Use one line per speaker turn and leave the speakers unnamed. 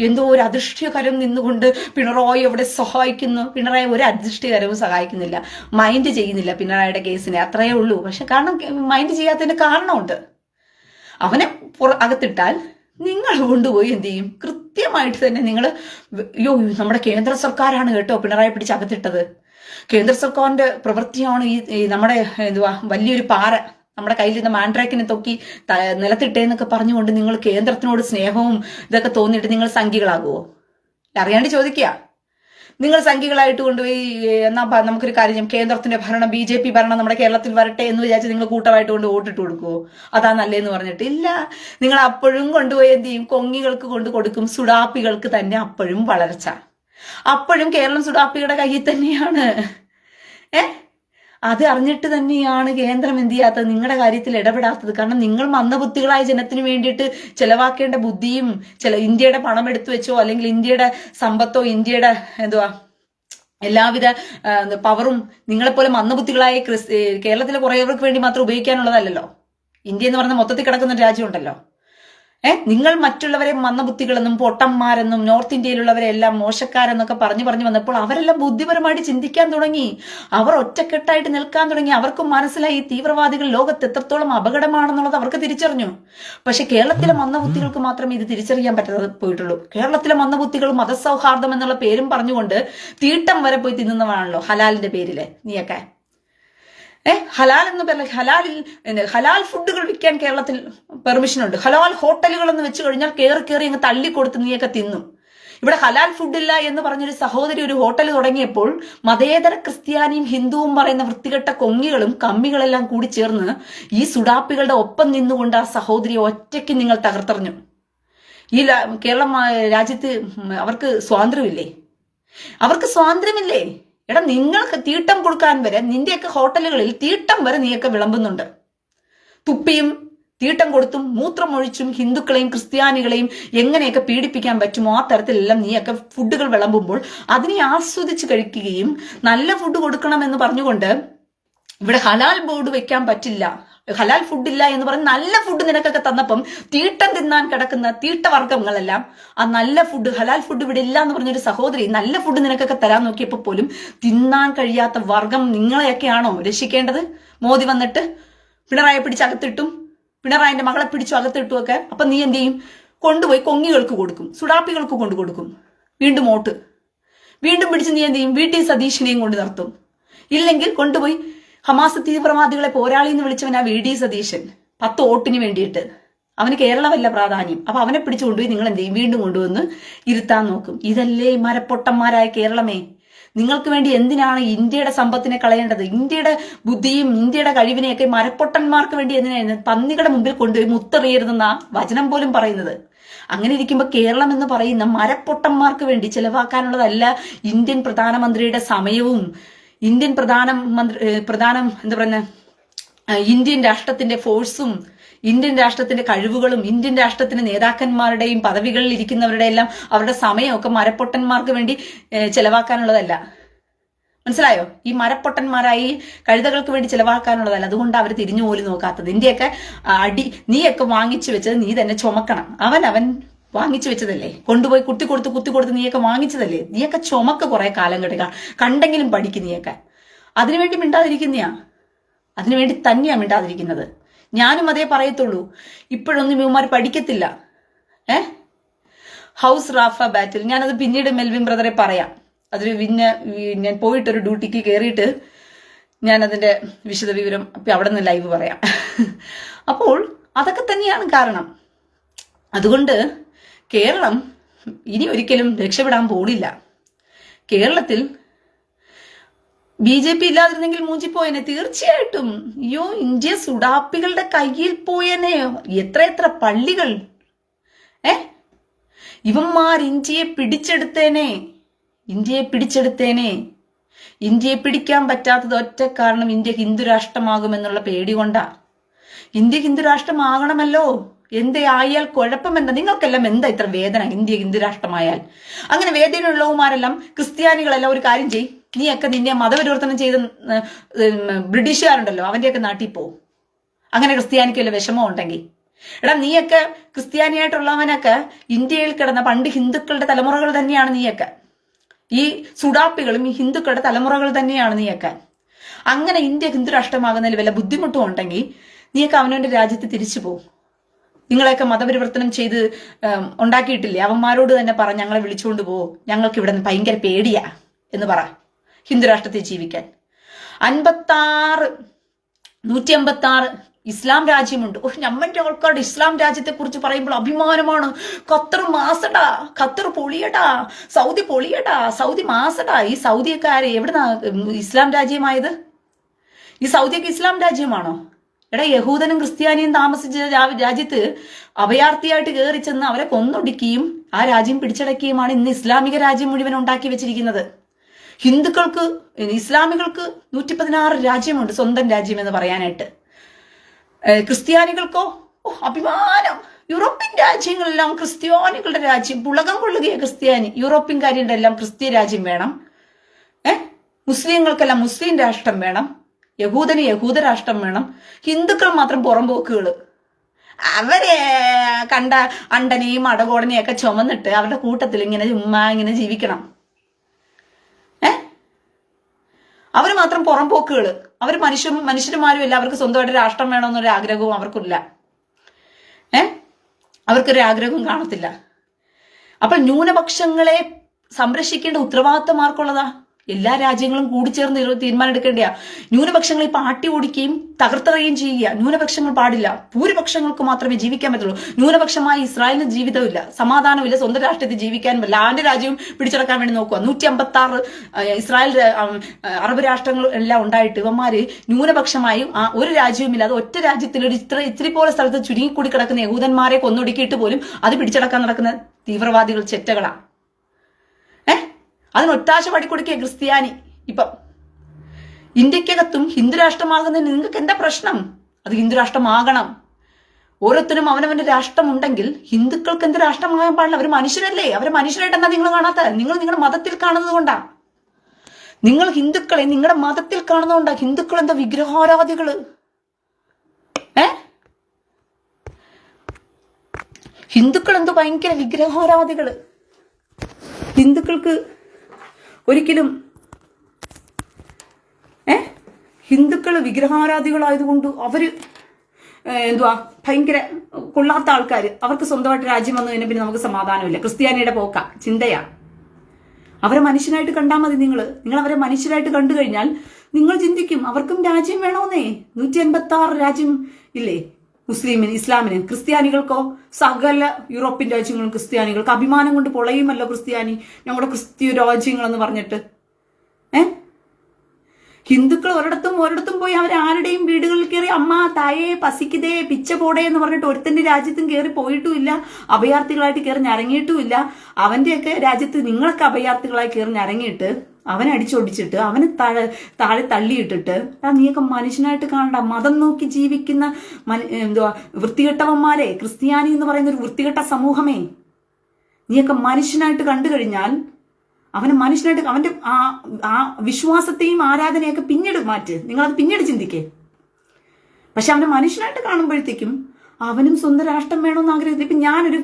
എന്തോ ഒരു അദൃഷ്ടകരം നിന്നുകൊണ്ട് പിണറായി അവിടെ സഹായിക്കുന്നു. പിണറായി ഒരു അദൃഷ്ടകരവും സഹായിക്കുന്നില്ല. മൈൻഡ് ചെയ്യുന്നില്ല പിണറായിയുടെ കേസിനെ. അത്രയേ ഉള്ളൂ. പക്ഷെ കാരണം മൈൻഡ് ചെയ്യാത്തതിന്റെ കാരണമുണ്ട്. അവനെ അകത്തിട്ടാൽ നിങ്ങൾ കൊണ്ടുപോയി എന്ത് ചെയ്യും? കൃത്യമായിട്ട് തന്നെ നിങ്ങൾ അയ്യോ നമ്മുടെ കേന്ദ്ര സർക്കാരാണ് കേട്ടോ പിണറായി പിടിച്ച് അകത്തിട്ടത്. കേന്ദ്ര സർക്കാരിന്റെ പ്രവൃത്തിയാണ് ഈ നമ്മുടെ എന്തുവാ വലിയൊരു പാറ. നമ്മുടെ കയ്യിലിരുന്ന മാൻഡ്രാക്കിനെ തൊക്കി നിലത്തിട്ടേ എന്നൊക്കെ പറഞ്ഞുകൊണ്ട് നിങ്ങൾ കേന്ദ്രത്തിനോട് സ്നേഹവും ഇതൊക്കെ തോന്നിയിട്ട് നിങ്ങൾ സംഖ്യകളാകുമോ അറിയാണ്ട് ചോദിക്കുക നിങ്ങൾ സംഖ്യകളായിട്ട് കൊണ്ടുപോയി ഏഹ്, എന്നാ നമുക്കൊരു കാര്യം ചെയ്യാം. കേന്ദ്രത്തിന്റെ ഭരണം ബി ജെ പി ഭരണം നമ്മുടെ കേരളത്തിൽ വരട്ടെ എന്ന് വിചാരിച്ച് നിങ്ങൾ കൂട്ടമായിട്ട് കൊണ്ട് വോട്ടിട്ട് കൊടുക്കുവോ? അതാ നല്ലതെന്ന് പറഞ്ഞിട്ട്. ഇല്ല. നിങ്ങൾ അപ്പോഴും കൊണ്ടുപോയി എന്ത് ചെയ്യും? കൊങ്ങികൾക്ക് കൊണ്ട് കൊടുക്കും. സുഡാപ്പികൾക്ക് തന്നെ അപ്പോഴും വളർച്ച. അപ്പോഴും കേരളം സുഡാപ്പിയുടെ കയ്യിൽ തന്നെയാണ്. ഏ? അത് അറിഞ്ഞിട്ട് തന്നെയാണ് കേന്ദ്രം എന്ത് ചെയ്യാത്തത്? നിങ്ങളുടെ കാര്യത്തിൽ ഇടപെടാത്തത്. കാരണം നിങ്ങൾ മന്ദബുദ്ധികളായ ജനത്തിന് വേണ്ടിയിട്ട് ചെലവാക്കേണ്ട ബുദ്ധിയും ചില ഇന്ത്യയുടെ പണം എടുത്തു വെച്ചോ അല്ലെങ്കിൽ ഇന്ത്യയുടെ സമ്പത്തോ ഇന്ത്യയുടെ എന്തുവാ എല്ലാവിധ പവറും നിങ്ങളെപ്പോലെ മന്ദബുദ്ധികളായ ക്രിസ് കേരളത്തിലെ കുറേവർക്ക് വേണ്ടി മാത്രം ഉപയോഗിക്കാനുള്ളതല്ലല്ലോ? ഇന്ത്യ എന്ന് പറഞ്ഞാൽ മൊത്തത്തിൽ കിടക്കുന്ന രാജ്യമുണ്ടല്ലോ ഏ? നിങ്ങൾ മറ്റുള്ളവരെ മന്ദബുദ്ധികളെന്നും പൊട്ടന്മാരെന്നും നോർത്ത് ഇന്ത്യയിലുള്ളവരെ എല്ലാം മോശക്കാരെന്നൊക്കെ പറഞ്ഞു പറഞ്ഞു വന്നപ്പോൾ അവരെല്ലാം ബുദ്ധിപരമായിട്ട് ചിന്തിക്കാൻ തുടങ്ങി. അവർ ഒറ്റക്കെട്ടായിട്ട് നിൽക്കാൻ തുടങ്ങി. അവർക്കും മനസ്സിലായി ഈ തീവ്രവാദികൾ ലോകത്ത് എത്രത്തോളം അപകടമാണെന്നുള്ളത് അവർക്ക് തിരിച്ചറിഞ്ഞു. പക്ഷെ കേരളത്തിലെ മന്ദബുദ്ധികൾക്ക് മാത്രമേ ഇത് തിരിച്ചറിയാൻ പറ്റാതെ പോയിട്ടുള്ളൂ. കേരളത്തിലെ മന്ദബുദ്ധികൾ മതസൗഹാർദ്ദം എന്നുള്ള പേരും പറഞ്ഞുകൊണ്ട് തീട്ടം വരെ പോയി തിന്നുന്നതാണല്ലോ ഹലാലിന്റെ പേരിൽ. നീയൊക്കെ. ഏ? ഹലാൽ എന്ന് പറഞ്ഞ ഹലാലിൽ ഹലാൽ ഫുഡുകൾ വിൽക്കാൻ കേരളത്തിൽ പെർമിഷൻ ഉണ്ട് ഹലാൽ ഹോട്ടലുകൾ എന്ന് വെച്ച് കഴിഞ്ഞാൽ കയറി കയറി അങ്ങ് തള്ളിക്കൊടുത്ത് നീയൊക്കെ തിന്നും. ഇവിടെ ഹലാൽ ഫുഡില്ല എന്ന് പറഞ്ഞൊരു സഹോദരി ഒരു ഹോട്ടൽ തുടങ്ങിയപ്പോൾ മതേതര ക്രിസ്ത്യാനിയും ഹിന്ദുവും പറയുന്ന വൃത്തികെട്ട കൊങ്ങികളും കമ്മികളെല്ലാം കൂടി ചേർന്ന് ഈ സുഡാപ്പികളുടെ ഒപ്പം നിന്നുകൊണ്ട് ആ സഹോദരിയെ ഒറ്റയ്ക്ക് നിങ്ങൾ തകർത്തെറിഞ്ഞു. ഈ കേരളം രാജ്യത്ത് അവർക്ക് സ്വാതന്ത്ര്യമില്ലേ? അവർക്ക് സ്വാതന്ത്ര്യമില്ലേ? എടാ നിങ്ങൾക്ക് തീട്ടം കൊടുക്കാൻ വരെ നിന്റെയൊക്കെ ഹോട്ടലുകളിൽ തീട്ടം വരെ നീയൊക്കെ വിളമ്പുന്നുണ്ട്. തുപ്പിയും തീട്ടം കൊടുത്തും മൂത്രമൊഴിച്ചും ഹിന്ദുക്കളെയും ക്രിസ്ത്യാനികളെയും എങ്ങനെയൊക്കെ പീഡിപ്പിക്കാൻ പറ്റുമോ ആ തരത്തിലെല്ലാം നീയൊക്കെ ഫുഡുകൾ വിളമ്പുമ്പോൾ അതിനെ ആസ്വദിച്ച് കഴിക്കുകയും നല്ല ഫുഡ് കൊടുക്കണം എന്ന് പറഞ്ഞുകൊണ്ട് ഇവിടെ ഹലാൽ ബോർഡ് വെക്കാൻ പറ്റില്ല. ഹലാൽ ഫുഡില്ല എന്ന് പറഞ്ഞ് നല്ല ഫുഡ് നിനക്കൊക്കെ തന്നപ്പം തീട്ടം തിന്നാൻ കിടക്കുന്ന തീട്ടവർഗങ്ങളെല്ലാം ആ നല്ല ഫുഡ് ഹലാൽ ഫുഡ് ഇവിടെ ഇല്ല എന്ന് പറഞ്ഞൊരു സഹോദരി നല്ല ഫുഡ് നിനക്കൊക്കെ തരാൻ നോക്കിയപ്പോൾ പോലും തിന്നാൻ കഴിയാത്ത വർഗം നിങ്ങളെയൊക്കെയാണോ രക്ഷിക്കേണ്ടത്? മോദി വന്നിട്ട് പിണറായി പിടിച്ച് അകത്തിട്ടും പിണറായിന്റെ മകളെ പിടിച്ചു അകത്തിട്ടും ഒക്കെ അപ്പൊ നീ എന്ത് ചെയ്യും? കൊണ്ടുപോയി കൊങ്ങികൾക്ക് കൊടുക്കും സുഡാപ്പികൾക്ക് കൊണ്ടു കൊടുക്കും. വീണ്ടും ഓട്ട് വീണ്ടും പിടിച്ച് നീ എന്ത് ചെയ്യും? വീട്ടിൽ സതീഷിനെയും കൊണ്ട് നിർത്തും. ഇല്ലെങ്കിൽ കൊണ്ടുപോയി ഹമാസ് തീവ്രവാദികളെ പോരാളി എന്ന് വിളിച്ചവൻ ആ വി ഡി സതീശൻ. പത്ത് വോട്ടിന് വേണ്ടിയിട്ട്. അവന് കേരളമല്ല പ്രാധാന്യം. അപ്പൊ അവനെ പിടിച്ചു കൊണ്ടുപോയി നിങ്ങൾ എന്ത് ചെയ്യും? വീണ്ടും കൊണ്ടുവന്ന് ഇരുത്താൻ നോക്കും. ഇതല്ലേ മരപ്പൊട്ടന്മാരായ കേരളമേ. നിങ്ങൾക്ക് വേണ്ടി എന്തിനാണ് ഇന്ത്യയുടെ സമ്പത്തിനെ കളയേണ്ടത്? ഇന്ത്യയുടെ ബുദ്ധിയും ഇന്ത്യയുടെ കഴിവിനെയൊക്കെ മരപ്പൊട്ടന്മാർക്ക് വേണ്ടി എന്തിനാണ് പന്നികളുടെ മുമ്പിൽ കൊണ്ടുപോയി മുത്തെറിയരുതെന്ന വചനം പോലും പറയുന്നത്. അങ്ങനെ ഇരിക്കുമ്പോൾ കേരളം എന്ന് പറയുന്ന മരപ്പൊട്ടന്മാർക്ക് വേണ്ടി ചെലവാക്കാനുള്ളതല്ല ഇന്ത്യൻ പ്രധാനമന്ത്രിയുടെ സമയവും ഇന്ത്യൻ പ്രധാനമന്ത്രി പ്രധാനം എന്താ പറയുന്നത് ഇന്ത്യൻ രാഷ്ട്രത്തിന്റെ ഫോഴ്സും ഇന്ത്യൻ രാഷ്ട്രത്തിന്റെ കഴിവുകളും ഇന്ത്യൻ രാഷ്ട്രത്തിന്റെ നേതാക്കന്മാരുടെയും പദവികളിൽ ഇരിക്കുന്നവരുടെ എല്ലാം അവരുടെ സമയമൊക്കെ മരപ്പൊട്ടന്മാർക്ക് വേണ്ടി ചെലവാക്കാനുള്ളതല്ല. മനസ്സിലായോ? ഈ മരപ്പൊട്ടന്മാരായി കഴുതകൾക്ക് വേണ്ടി ചെലവാക്കാനുള്ളതല്ല. അതുകൊണ്ട് അവർ തിരിഞ്ഞു പോലും നോക്കാത്തത്. ഇന്ത്യയൊക്കെ അടി നീയൊക്കെ വാങ്ങിച്ചു വെച്ചത് നീ തന്നെ ചുമക്കണം. അവൻ അവൻ വാങ്ങിച്ചു വെച്ചതല്ലേ? കൊണ്ടുപോയി കുത്തി കൊടുത്ത് കുത്തി കൊടുത്ത് നീയൊക്കെ വാങ്ങിച്ചതല്ലേ? നീയൊക്കെ ചുമക്ക് കുറെ കാലം കിട്ടുക കണ്ടെങ്കിലും പഠിക്കും നീയൊക്കെ. അതിനുവേണ്ടി മിണ്ടാതിരിക്കുന്നയാ? അതിനുവേണ്ടി തന്നെയാ മിണ്ടാതിരിക്കുന്നത്. ഞാനും അതേ പറയത്തുള്ളൂ. ഇപ്പോഴൊന്നും ഇവന്മാർ പഠിക്കത്തില്ല. ഏ? ഹൗസ് റാഫ ബാറ്റിൽ. ഞാനത് പിന്നീട് മെൽവിൻ ബ്രദറെ പറയാം. അതൊരു പിന്നെ ഞാൻ പോയിട്ടൊരു ഡ്യൂട്ടിക്ക് കയറിയിട്ട് ഞാൻ അതിന്റെ വിശദ വിവരം ഇപ്പൊ അവിടെ നിന്ന് ലൈവ് പറയാം. അപ്പോൾ അതൊക്കെ തന്നെയാണ് കാരണം. അതുകൊണ്ട് കേരളം ഇനി ഒരിക്കലും രക്ഷപ്പെടാൻ പോണില്ല. കേരളത്തിൽ ബി ജെ പി ഇല്ലാതിരുന്നെങ്കിൽ മൂഞ്ചിപ്പോയനെ. തീർച്ചയായിട്ടും. അയ്യോ ഇന്ത്യ സുഡാപ്പികളുടെ കയ്യിൽ പോയനെ. എത്ര എത്ര പള്ളികൾ. ഏ? ഇവന്മാർ ഇന്ത്യയെ പിടിച്ചെടുത്തേനെ. ഇന്ത്യയെ പിടിച്ചെടുത്തേനെ. ഇന്ത്യയെ പിടിക്കാൻ പറ്റാത്തത് ഒറ്റ കാരണം ഇന്ത്യ ഹിന്ദുരാഷ്ട്രമാകുമെന്നുള്ള പേടി കൊണ്ടാ. ഇന്ത്യ ഹിന്ദു രാഷ്ട്രമാകണമല്ലോ എന്തേ ആയാൽ കുഴപ്പമെന്താ? നിങ്ങൾക്കെല്ലാം എന്താ ഇത്ര വേദന? ഇന്ത്യ ഹിന്ദു രാഷ്ട്രമായാൽ? അങ്ങനെ വേദനയുള്ളവന്മാരെല്ലാം ക്രിസ്ത്യാനികളെല്ലാം ഒരു കാര്യം ചെയ് നീയൊക്കെ നിന്നെ മതപരിവർത്തനം ചെയ്ത ബ്രിട്ടീഷുകാരുണ്ടല്ലോ അവന്റെയൊക്കെ നാട്ടിൽ പോവും അങ്ങനെ ക്രിസ്ത്യാനിക്ക് വല്ല വിഷമം ഉണ്ടെങ്കിൽ. എടാ നീയൊക്കെ ക്രിസ്ത്യാനിയായിട്ടുള്ളവനൊക്കെ ഇന്ത്യയിൽ കിടന്ന പണ്ട് ഹിന്ദുക്കളുടെ തലമുറകൾ തന്നെയാണ് നീയൊക്കെ. ഈ സുഡാപ്പികളും ഈ ഹിന്ദുക്കളുടെ തലമുറകൾ തന്നെയാണ് നീയൊക്കെ. അങ്ങനെ ഇന്ത്യ ഹിന്ദു രാഷ്ട്രമാകുന്നതിൽ വല്ല ബുദ്ധിമുട്ടും ഉണ്ടെങ്കിൽ നീയൊക്കെ അവനവന്റെ രാജ്യത്ത് തിരിച്ചു പോകും നിങ്ങളെയൊക്കെ മതപരിവർത്തനം ചെയ്ത് ഉണ്ടാക്കിയിട്ടില്ലേ? അവന്മാരോട് തന്നെ പറ ഞങ്ങളെ വിളിച്ചുകൊണ്ട് പോവോ ഞങ്ങൾക്ക് ഇവിടെ നിന്ന് ഭയങ്കര പേടിയാ എന്ന് പറ. ഹിന്ദുരാഷ്ട്രത്തിൽ ജീവിക്കാൻ. അൻപത്താറ് നൂറ്റി അമ്പത്തി ആറ് ഇസ്ലാം രാജ്യമുണ്ട്. ഓ നമ്മന്റെ ആൾക്കാരുടെ ഇസ്ലാം രാജ്യത്തെ കുറിച്ച് പറയുമ്പോൾ അഭിമാനമാണ്. ഖത്തർ മാസടാ. ഖത്തർ പൊളിയടാ. സൗദി പൊളിയടാ. സൗദി മാസടാ. ഈ സൗദിയൊക്കെ എവിടുന്നാ ഇസ്ലാം രാജ്യമായത്? ഈ സൗദിയൊക്കെ ഇസ്ലാം രാജ്യമാണോ? എടാ യഹൂദനും ക്രിസ്ത്യാനിയും താമസിച്ച രാജ്യത്ത് അഭയാർത്ഥിയായിട്ട് കയറി ചെന്ന് അവരെ കൊന്നൊടുക്കുകയും ആ രാജ്യം പിടിച്ചടക്കുകയുമാണ് ഇന്ന് ഇസ്ലാമിക രാജ്യം മുഴുവൻ ഉണ്ടാക്കി വെച്ചിരിക്കുന്നത്. ഹിന്ദുക്കൾക്ക് ഇസ്ലാമികൾക്ക് നൂറ്റി പതിനാറ് രാജ്യമുണ്ട് സ്വന്തം രാജ്യം എന്ന് പറയാനായിട്ട്. ക്രിസ്ത്യാനികൾക്കോ? ഓ അഭിമാനം. യൂറോപ്യൻ രാജ്യങ്ങളെല്ലാം ക്രിസ്ത്യാനികളുടെ രാജ്യം പുളകം കൊള്ളുകയെ ക്രിസ്ത്യാനി. യൂറോപ്യൻകാരുടെ എല്ലാം ക്രിസ്ത്യ രാജ്യം വേണം. ഏഹ് മുസ്ലിങ്ങൾക്കെല്ലാം മുസ്ലിം രാഷ്ട്രം വേണം. യഹൂദന് യഹൂദരാഷ്ട്രം വേണം. ഹിന്ദുക്കൾ മാത്രം പുറംപോക്കുകൾ. അവരെ കണ്ട അണ്ടനെയും അടകോടനെയും ഒക്കെ ചുമന്നിട്ട് അവരുടെ കൂട്ടത്തിൽ ഇങ്ങനെ ചുമ്മാ ഇങ്ങനെ ജീവിക്കണം. ഏ? അവർ മാത്രം പുറംപോക്കുകൾ. അവർ മനുഷ്യ മനുഷ്യന്മാരും ഇല്ല. അവർക്ക് സ്വന്തമായിട്ട് രാഷ്ട്രം വേണമെന്നൊരു ആഗ്രഹവും അവർക്കില്ല. ഏ? അവർക്കൊരു ആഗ്രഹവും കാണത്തില്ല. അപ്പൊ ന്യൂനപക്ഷങ്ങളെ സംരക്ഷിക്കേണ്ട ഉത്തരവാദിത്തം ആർക്കുള്ളതാ? എല്ലാ രാജ്യങ്ങളും കൂടി ചേർന്ന് തീരുമാനം എടുക്കേണ്ട ന്യൂനപക്ഷങ്ങളെ പാട്ടി ഓടിക്കുകയും തകർത്തെറിയുകയും ചെയ്യുക. ന്യൂനപക്ഷങ്ങൾ പാടില്ല. ഭൂരിപക്ഷങ്ങൾക്ക് മാത്രമേ ജീവിക്കാൻ പറ്റുള്ളൂ. ന്യൂനപക്ഷമായ ഇസ്രായേലിന് ജീവിതമില്ല. സമാധാനമില്ല. സ്വന്തം രാഷ്ട്രത്തിൽ ജീവിക്കാൻ പറ്റില്ല. ആന്റെ രാജ്യവും പിടിച്ചെടുക്കാൻ വേണ്ടി നോക്കുക. നൂറ്റി അമ്പത്തി ആറ് ഇസ്രായേൽ അറബ് രാഷ്ട്രങ്ങൾ എല്ലാം ഉണ്ടായിട്ട് ഇവന്മാര് ന്യൂനപക്ഷമായും ആ ഒരു രാജ്യവുമില്ലാതെ ഒറ്റ രാജ്യത്തിൽ ഒരു ഇത്ര ഇത്തിരി പോലെ സ്ഥലത്ത് ചുരുങ്ങിക്കൂടി കിടക്കുന്ന യഹൂദന്മാരെ കൊന്നൊടുക്കിയിട്ട് പോലും അത് പിടിച്ചടക്കാൻ നടക്കുന്ന തീവ്രവാദികൾ ചെറ്റകളാ. ഏ അതിന് ഒറ്റാശ പടിക്കൊടുക്കിയ ക്രിസ്ത്യാനി. ഇപ്പം ഇന്ത്യക്കകത്തും ഹിന്ദു രാഷ്ട്രമാകുന്നതിന് നിങ്ങൾക്ക് എന്താ പ്രശ്നം? അത് ഹിന്ദു രാഷ്ട്രമാകണം. ഓരോരുത്തരും അവനവന്റെ രാഷ്ട്രമുണ്ടെങ്കിൽ ഹിന്ദുക്കൾക്ക് എന്ത് രാഷ്ട്രമാകാൻ പാടില്ല? അവർ മനുഷ്യരല്ലേ? അവർ മനുഷ്യരായിട്ട് എന്താ നിങ്ങൾ കാണാത്ത? നിങ്ങൾ നിങ്ങളുടെ മതത്തിൽ കാണുന്നത് കൊണ്ടാ. നിങ്ങൾ ഹിന്ദുക്കളെ നിങ്ങളുടെ മതത്തിൽ കാണുന്നതുകൊണ്ടാ ഹിന്ദുക്കൾ എന്താ വിഗ്രഹാരാധികൾ ഏ? ഹിന്ദുക്കൾ എന്തോ ഭയങ്കര വിഗ്രഹാരാധികൾ ഹിന്ദുക്കൾക്ക് ഒരിക്കലും ഏ? ഹിന്ദുക്കൾ വിഗ്രഹാരാധികളായതുകൊണ്ട് അവർ ഏ, എന്തുവാ ഭയങ്കര കൊള്ളാത്ത ആൾക്കാർ അവർക്ക് സ്വന്തമായിട്ട് രാജ്യം വന്നു കഴിഞ്ഞാൽ പിന്നെ നമുക്ക് സമാധാനമില്ല. ക്രിസ്ത്യാനിയുടെ പോക്ക ചിന്തയാ. അവരെ മനുഷ്യനായിട്ട് കണ്ടാൽ മതി നിങ്ങൾ നിങ്ങൾ അവരെ മനുഷ്യരായിട്ട് കണ്ടു കഴിഞ്ഞാൽ നിങ്ങൾ ചിന്തിക്കും അവർക്കും രാജ്യം വേണമെന്നേ നൂറ്റി അൻപത്തി ആറ് രാജ്യം ഇല്ലേ? മുസ്ലിമിന് ഇസ്ലാമിന് ക്രിസ്ത്യാനികൾക്കോ സകല യൂറോപ്യൻ രാജ്യങ്ങളും ക്രിസ്ത്യാനികൾക്ക് അഭിമാനം കൊണ്ട് പൊളയുമല്ലോ ക്രിസ്ത്യാനി ഞങ്ങളുടെ ക്രിസ്ത്യ രാജ്യങ്ങളെന്ന് പറഞ്ഞിട്ട്. ഏ? ഹിന്ദുക്കൾ ഒരിടത്തും ഒരിടത്തും പോയി അവർ ആരുടെയും വീടുകളിൽ കയറി അമ്മ തായേ പസിക്കിതേ പിച്ച പോടേ എന്ന് പറഞ്ഞിട്ട് ഒരുത്തന്റെ രാജ്യത്തും കയറി പോയിട്ടുമില്ല അഭയാർത്ഥികളായിട്ട് കയറി ഞരങ്ങിയിട്ടുമില്ല. അവന്റെയൊക്കെ രാജ്യത്ത് നിങ്ങളൊക്കെ അഭയാർത്ഥികളായി കയറി ഞരങ്ങിയിട്ട് അവനെ അടിച്ചൊടിച്ചിട്ട് അവനെ താഴെ താഴെ തള്ളിയിട്ടിട്ട് ആ നീയൊക്കെ മനുഷ്യനായിട്ട് കാണണ്ട. മതം നോക്കി ജീവിക്കുന്ന എന്തുവാ വൃത്തികെട്ടവന്മാരെ ക്രിസ്ത്യാനി എന്ന് പറയുന്ന ഒരു വൃത്തികെട്ട സമൂഹമേ നീയൊക്കെ മനുഷ്യനായിട്ട് കണ്ടു കഴിഞ്ഞാൽ അവന് മനുഷ്യനായിട്ട് അവന്റെ ആ ആ വിശ്വാസത്തെയും ആരാധനയൊക്കെ പിന്നീട് മാറ്റ്. നിങ്ങളത് പിന്നീട് ചിന്തിക്കേ. പക്ഷെ അവനെ മനുഷ്യനായിട്ട് കാണുമ്പോഴത്തേക്കും അവനും സ്വന്തം രാഷ്ട്രം വേണമെന്ന് ആഗ്രഹിക്കുന്നു. ഇപ്പൊ ഞാനൊരു